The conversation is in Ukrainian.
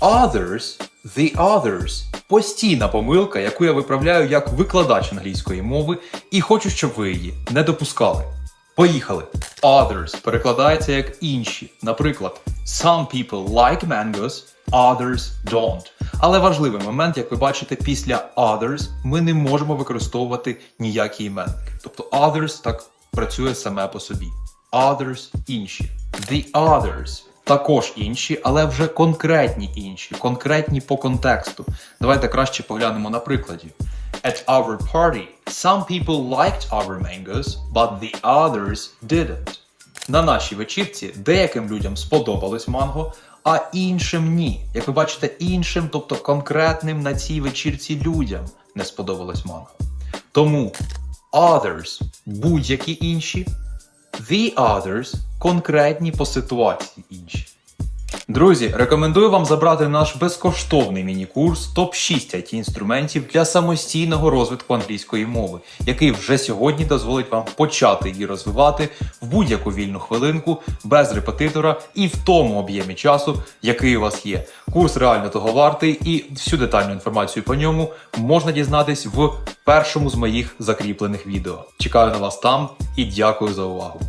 Others, the others. Постійна помилка, яку я виправляю як викладач англійської мови, і хочу, щоб ви її не допускали. Поїхали. Others перекладається як інші. Наприклад, some people like mangoes, others don't. Але важливий момент, як ви бачите, після others ми не можемо використовувати ніякі іменники. Тобто others так працює саме по собі. Others інші. The others також інші, але вже конкретні інші, конкретні по контексту. Давайте краще поглянемо на прикладі. At our party, some people liked our mangoes, but the others didn't. На нашій вечірці деяким людям сподобалось манго, а іншим ні. Як ви бачите, іншим, тобто конкретним на цій вечірці людям не сподобалось манго. Тому others будь-які інші, the others конкретні по ситуації інші. Друзі, рекомендую вам забрати наш безкоштовний міні-курс топ-6 it інструментів для самостійного розвитку англійської мови, який вже сьогодні дозволить вам почати її розвивати в будь-яку вільну хвилинку, без репетитора і в тому об'ємі часу, який у вас є. Курс реально того вартий, і всю детальну інформацію по ньому можна дізнатись в першому з моїх закріплених відео. Чекаю на вас там і дякую за увагу.